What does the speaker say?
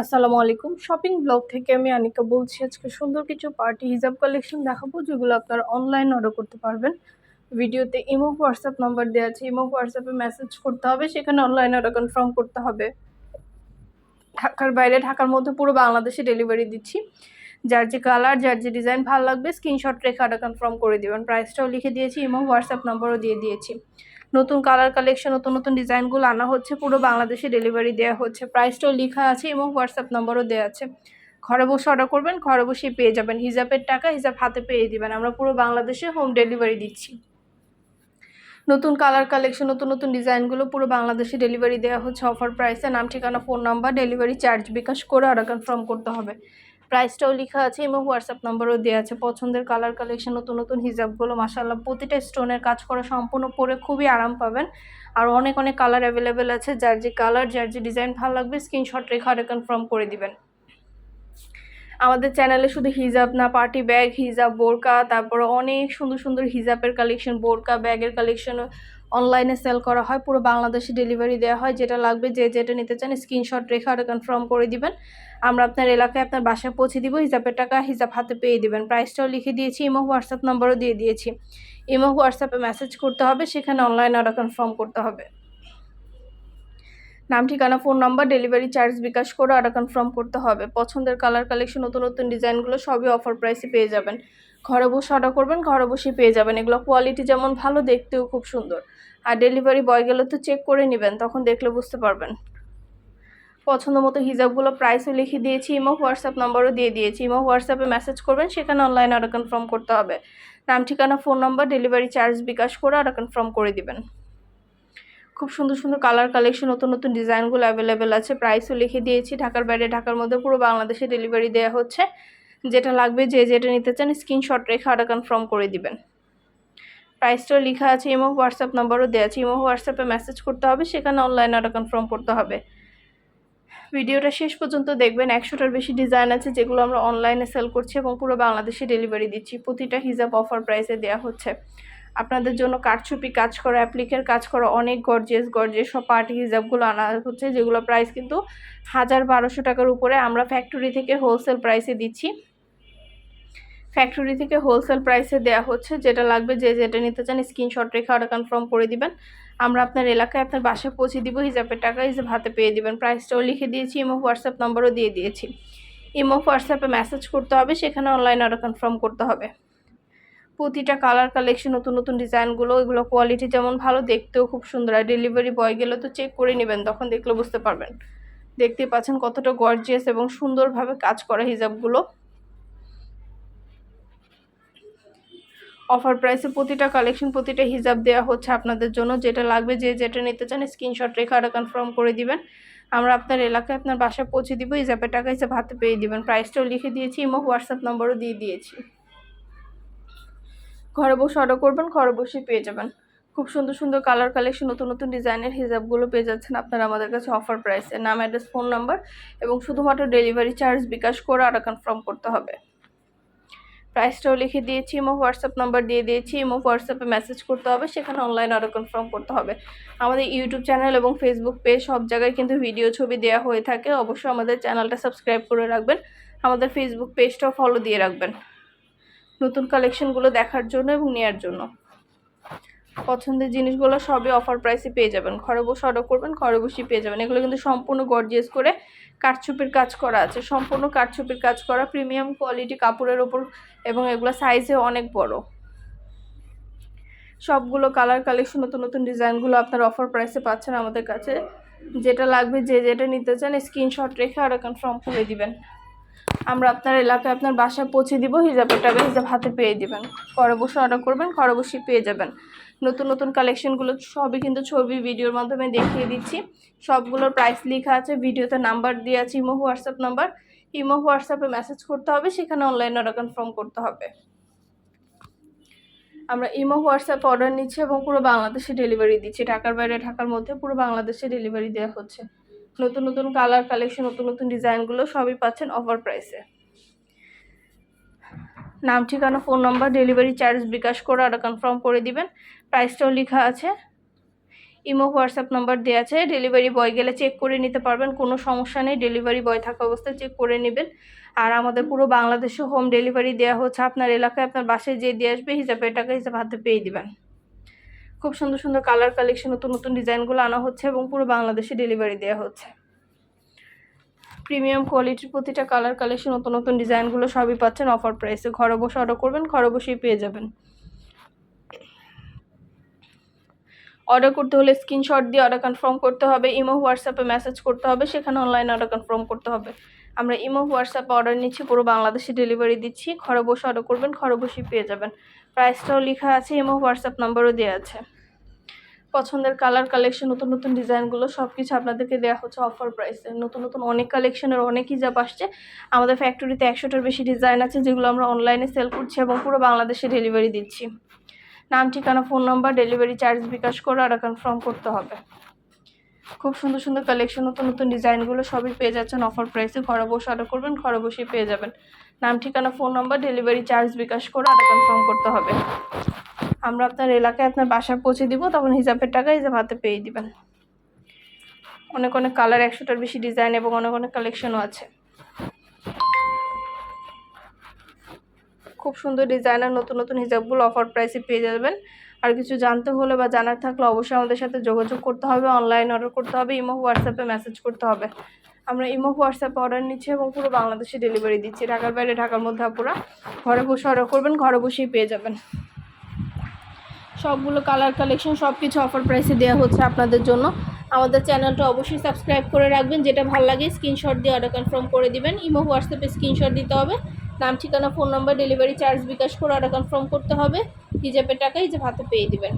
আসসালামু আলাইকুম। Shopping blog থেকে আমি আনিকা বলছি, আজকে সুন্দর কিছু পার্টি হিজাব কালেকশন দেখাবো, যেগুলো আপনারা অনলাইন অর্ডার করতে পারবেন। ভিডিওতে ইমো হোয়াটসঅ্যাপ নাম্বার দেওয়া আছে, ইমো হোয়াটসঅ্যাপে মেসেজ করতে হবে, সেখানে অনলাইন অর্ডার কনফার্ম করতে হবে। ঢাকার বাইরে, ঢাকার মধ্যে পুরো বাংলাদেশে ডেলিভারি দিচ্ছি। যার যে কালার যার যে ডিজাইন ভালো লাগবে স্ক্রিনশট রেখে অর্ডার কনফার্ম করে দেবেন। প্রাইসটাও লিখে দিয়েছি, ইমো হোয়াটসঅ্যাপ নাম্বারও দিয়ে দিয়েছি। নতুন কালার কালেকশন নতুন নতুন ডিজাইনগুলো আনা হচ্ছে। পুরো বাংলাদেশে ডেলিভারি দেওয়া হচ্ছে। প্রাইসটাও লেখা আছে এবং হোয়াটসঅ্যাপ নম্বরও দেওয়া আছে। ঘরে বসে অর্ডার করবেন, ঘরে বসেই পেয়ে যাবেন। হিজাবের টাকা হিজাব হাতে পেয়ে দিবেন। আমরা পুরো বাংলাদেশে হোম ডেলিভারি দিচ্ছি। নতুন কালার কালেকশন নতুন নতুন ডিজাইনগুলো পুরো বাংলাদেশে ডেলিভারি দেওয়া হচ্ছে। অফার প্রাইসে নাম, ঠিকানা phone number delivery charge bKash করে অর্ডার কনফার্ম করতে হবে। প্রাইসটাও লেখা আছে, এবং হোয়াটসঅ্যাপ নাম্বারও দেওয়া আছে। পছন্দের কালার কালেকশন নতুন নতুন হিজাবগুলো মাসাল্লাহ প্রতিটা স্টোনের কাজ করা সম্পূর্ণ পরে খুবই আরাম পাবেন। আর অনেক অনেক কালার অ্যাভেলেবেল আছে। যার যে কালার যার যে ডিজাইন ভালো লাগবে স্ক্রিনশট রেখে অর্ডার কনফার্ম করে দিবেন। আমাদের চ্যানেলে শুধু হিজাব না পার্টি ব্যাগ হিজাব, বোরকা, তারপরে অনেক সুন্দর সুন্দর হিজাবের কালেকশন বোরকা ব্যাগের কালেকশন অনলাইনে সেল করা হয়, পুরো বাংলাদেশে ডেলিভারি দেওয়া হয়, যেটা লাগবে যে যেটা নিতে চান স্ক্রিনশট রেখে আর কনফার্ম করে দিবেন। আমরা আপনার এলাকায় আপনার বাসায় পৌঁছে দিব, হিসাবের টাকা হিসাব হাতে পেয়ে দিবেন। প্রাইসটাও লিখে দিয়েছি ইমো হোয়াটসঅ্যাপ নাম্বারও দিয়ে দিয়েছি। ইমো হোয়াটসঅ্যাপে মেসেজ করতে হবে, সেখানে অনলাইনে অর্ডার কনফার্ম করতে হবে। নাম, ঠিকানা phone number delivery charge bKash করে অর্ডার কনফার্ম করতে হবে। পছন্দের কালার কালেকশন নতুন নতুন ডিজাইনগুলো সবই অফার প্রাইসে পেয়ে যাবেন। ঘরে বসে অর্ডার করবেন, ঘরে বসে পেয়ে যাবেন। এগুলো কোয়ালিটি যেমন ভালো, দেখতেও খুব সুন্দর। আর ডেলিভারি বয় গেলে তো চেক করে নেবেন, তখন দেখলে বুঝতে পারবেন। পছন্দ মতো হিজাবগুলো প্রাইসও লিখে দিয়েছি ইমো হোয়াটসঅ্যাপ নাম্বারও দিয়ে দিয়েছি। ইমো হোয়াটসঅ্যাপে মেসেজ করবেন, সেখানে অনলাইন অর্ডার কনফার্ম করতে হবে। নাম, ঠিকানা phone number delivery charge bKash করে অর্ডার কনফার্ম করে দিবেন। খুব সুন্দর সুন্দর কালার কালেকশন নতুন নতুন ডিজাইনগুলো অ্যাভেলেবেল আছে। প্রাইসও লিখে দিয়েছি, ঢাকার বাইরে, ঢাকার মধ্যে পুরো বাংলাদেশে ডেলিভারি দেওয়া হচ্ছে। যেটা লাগবে যে যেটা নিতে চান স্ক্রিনশট রেখে অর্ডার কনফার্ম করে দিবেন। প্রাইসটাও লেখা আছে ইমো হোয়াটসঅ্যাপ নাম্বারও দেওয়া আছে। ইমো হোয়াটসঅ্যাপে মেসেজ করতে হবে, সেখানে অনলাইন অর্ডার কনফার্ম করতে হবে। ভিডিওটা শেষ পর্যন্ত দেখবেন, একশোটার বেশি ডিজাইন আছে যেগুলো আমরা অনলাইনে সেল করছি এবং পুরো বাংলাদেশে ডেলিভারি দিচ্ছি। প্রতিটা হিজাব অফার প্রাইসে দেওয়া হচ্ছে। আপনাদের জন্য কাঠছুপি কাজ করা অ্যাপ্লিকের কাজ করা, অনেক গর্জেস গর্জেস সব পার্টি হিজাবগুলো আনা হচ্ছে, যেগুলো প্রাইস কিন্তু হাজার বারোশো টাকার উপরে আমরা ফ্যাক্টরি থেকে হোলসেল প্রাইসে দিচ্ছি। ফ্যাক্টরি থেকে হোলসেল প্রাইসে দেওয়া হচ্ছে, যেটা লাগবে যে যেটা নিতে চান স্ক্রিনশট রেখে অর্ডার কনফার্ম করে দিবেন। আমরা আপনার এলাকায় আপনার বাসায় পৌঁছে দিব, হিসাবের টাকা হিসাব হাতে পেয়ে দিবেন। প্রাইসটাও লিখে দিয়েছি ইমো হোয়াটসঅ্যাপ নম্বরও দিয়ে দিয়েছি। ইমো হোয়াটসঅ্যাপে মেসেজ করতে হবে, সেখানে অনলাইন অর্ডার কনফার্ম করতে হবে। প্রতিটা কালার কালেকশন নতুন নতুন ডিজাইনগুলো, এগুলো কোয়ালিটি যেমন ভালো, দেখতেও খুব সুন্দর। আর ডেলিভারি বয় গেলে তো চেক করে নেবেন, তখন দেখলে বুঝতে পারবেন। দেখতে পাচ্ছেন কতটা গর্জিয়াস এবং সুন্দরভাবে কাজ করা হিজাবগুলো অফার প্রাইসে প্রতিটা কালেকশন, প্রতিটা হিজাব দেওয়া হচ্ছে আপনাদের জন্য। যেটা লাগবে, যে যেটা নিতে চান স্ক্রিনশট রেখে আরও কনফার্ম করে দিবেন। আমরা আপনার এলাকায় আপনার বাসায় পৌঁছে দিব হিজাবের টাকা হিসাব হাতে পেয়ে দিবেন। প্রাইসটাও লিখে দিয়েছি, ইমো, হোয়াটসঅ্যাপ নম্বরও দিয়ে দিয়েছি। ঘরে বসে অর্ডার করবেন, ঘরে বসে পেয়ে যাবেন। খুব সুন্দর সুন্দর কালার কালেকশন নতুন নতুন ডিজাইনের হিজাবগুলো পেয়ে যাচ্ছেন আপনারা আমাদের কাছে অফার প্রাইসে নাম অ্যাড্রেস ফোন নাম্বার এবং শুধুমাত্র ডেলিভারি চার্জ বিকাশ করে আরও কনফার্ম করতে হবে। প্রাইসটাও লিখে দিয়েছি, ইমো হোয়াটসঅ্যাপ নাম্বার দিয়ে দিয়েছি, ইমো হোয়াটসঅ্যাপে মেসেজ করতে হবে, সেখানে অনলাইন অর্ডার কনফার্ম করতে হবে। আমাদের ইউটিউব চ্যানেল এবং ফেসবুক পেজ সব জায়গায় কিন্তু ভিডিও ছবি দেওয়া হয়ে থাকে, অবশ্যই আমাদের চ্যানেলটা সাবস্ক্রাইব করে রাখবেন, আমাদের ফেসবুক পেজটাও ফলো দিয়ে রাখবেন। নতুন কালেকশনগুলো দেখার জন্য এবং নেওয়ার জন্য। পছন্দের জিনিসগুলো সবই অফার প্রাইসে পেয়ে যাবেন। ঘরে বসে অর্ডার করবেন, ঘরে বসেই পেয়ে যাবেন। এগুলো কিন্তু সম্পূর্ণ গর্জিয়াস করে কাঠছুপির কাজ করা আছে। সম্পূর্ণ কাঠছুপির কাজ করা প্রিমিয়াম কোয়ালিটি কাপড়ের ওপর এবং এগুলো সাইজে অনেক বড়। সবগুলো কালার কালেকশন নতুন নতুন ডিজাইনগুলো আপনার অফার প্রাইসে পাচ্ছেন আমাদের কাছে। যেটা লাগবে, যে যেটা নিতে চান স্ক্রিনশট রেখে আরও কনফার্ম করে দিবেন। আমরা আপনার এলাকায় আপনার বাসায় পৌঁছে দিব হিজাবের টাকা হিসাব হাতে পেয়ে দিবেন। ঘরে বসে অর্ডার করবেন, ঘরে বসে পেয়ে যাবেন। নতুন নতুন কালেকশনগুলো সবই কিন্তু ছবি ভিডিওর মাধ্যমে দেখিয়ে দিচ্ছি। সবগুলোর প্রাইস লেখা আছে ভিডিওতে নাম্বার দিয়ে আছে, ইমো হোয়াটসঅ্যাপ নাম্বার ইমো হোয়াটসঅ্যাপে মেসেজ করতে হবে, সেখানে অনলাইন অর্ডার কনফার্ম করতে হবে। আমরা ইমো হোয়াটসঅ্যাপ অর্ডার নিচ্ছি এবং পুরো বাংলাদেশে ডেলিভারি দিচ্ছি। ঢাকার বাইরে, ঢাকার মধ্যে পুরো বাংলাদেশে ডেলিভারি দেওয়া হচ্ছে। নতুন নতুন কালার কালেকশন নতুন নতুন ডিজাইনগুলো সবই পাচ্ছেন অফার প্রাইসে নাম, ঠিকানা phone number delivery charge bKash করে আর কনফার্ম করে দিবেন। প্রাইসটাও লেখা আছে। ইমো হোয়াটসঅ্যাপ নাম্বার দেওয়া আছে। ডেলিভারি বয় গেলে চেক করে নিতে পারবেন। কোনো সমস্যা নেই ডেলিভারি বয় থাকা অবস্থায় চেক করে নেবেন। আর আমাদের পুরো বাংলাদেশে হোম ডেলিভারি দেওয়া হচ্ছে। আপনার এলাকায় আপনার বাসায় যে দিয়ে আসবে, হিসাবে টাকা হিসাব হাতে পেয়ে দিবেন। খুব সুন্দর সুন্দর কালার কালেকশন নতুন নতুন ডিজাইনগুলো আনা হচ্ছে এবং পুরো বাংলাদেশে ডেলিভারি দেওয়া হচ্ছে। প্রিমিয়াম কোয়ালিটির প্রতিটা কালার কালেকশন নতুন নতুন ডিজাইনগুলো সবই পাচ্ছেন অফার প্রাইসে ঘরে বসে অর্ডার করবেন, ঘরে বসেই পেয়ে যাবেন। অর্ডার করতে হলে স্ক্রিনশট দিয়ে অর্ডার কনফার্ম করতে হবে ইমো হোয়াটসঅ্যাপে মেসেজ করতে হবে, সেখানে অনলাইনে অর্ডার কনফার্ম করতে হবে। আমরা ইমো হোয়াটসঅ্যাপে অর্ডার নিচ্ছি, পুরো বাংলাদেশে ডেলিভারি দিচ্ছি, ঘরে বসে অর্ডার করবেন, ঘরে বসেই পেয়ে যাবেন। প্রাইসটাও লেখা আছে ইমো হোয়াটসঅ্যাপ নাম্বারও দেওয়া আছে। পছন্দের কালার কালেকশন নতুন নতুন ডিজাইনগুলো সব কিছু আপনাদেরকে দেওয়া হচ্ছে অফার প্রাইসে নতুন নতুন অনেক কালেকশনের অনেক হিজাব আসছে। আমাদের ফ্যাক্টরিতে একশোটার বেশি ডিজাইন আছে, যেগুলো আমরা অনলাইনে সেল করছি এবং পুরো বাংলাদেশে ডেলিভারি দিচ্ছি। নাম, ঠিকানা phone number delivery charge bKash করে আর কনফার্ম করতে হবে। খুব সুন্দর সুন্দর কালেকশন নতুন নতুন ডিজাইনগুলো সবই পেয়ে যাচ্ছেন অফার প্রাইসে ঘরে বসে অর্ডার করবেন, ঘরে বসেই পেয়ে যাবেন। নাম, ঠিকানা phone number delivery charge bKash করে আর কনফার্ম করতে হবে। আমরা আপনার এলাকায় আপনার বাসায় পৌঁছে দিব, তখন হিসাবের টাকা হিসাব হাতে পেয়ে দিবেন। অনেক অনেক কালার একশোটার বেশি ডিজাইন এবং অনেক অনেক কালেকশনও আছে। খুব সুন্দর ডিজাইনার নতুন নতুন হিজাবগুলো অফার প্রাইসে পেয়ে যাবেন। আর কিছু জানতে হলে বা জানার থাকলে অবশ্যই আমাদের সাথে যোগাযোগ করতে হবে অনলাইন অর্ডার করতে হবে, ইমো হোয়াটসঅ্যাপে মেসেজ করতে হবে। আমরা ইমো হোয়াটসঅ্যাপে অর্ডার নিচ্ছি এবং পুরো বাংলাদেশে ডেলিভারি দিচ্ছি। ঢাকার বাইরে, ঢাকার মধ্যে আপুরা, ঘরে বসে অর্ডার করবেন, ঘরে বসেই পেয়ে যাবেন। সবগুলো কালার কালেকশন সব কিছু অফার প্রাইসে দেওয়া হচ্ছে আপনাদের জন্য। আমাদের চ্যানেলটা অবশ্যই সাবস্ক্রাইব করে রাখবেন, যেটা ভালো লাগে স্ক্রিনশট দিয়ে অর্ডার কনফার্ম করে দেবেন। ইমো হোয়াটসঅ্যাপে স্ক্রিনশট দিতে হবে। নাম, ঠিকানা phone number delivery charge bKash করে অর্ডার কনফার্ম করতে হবে। হিজাবের টাকা হিজাব হাতে পেয়ে দিবেন।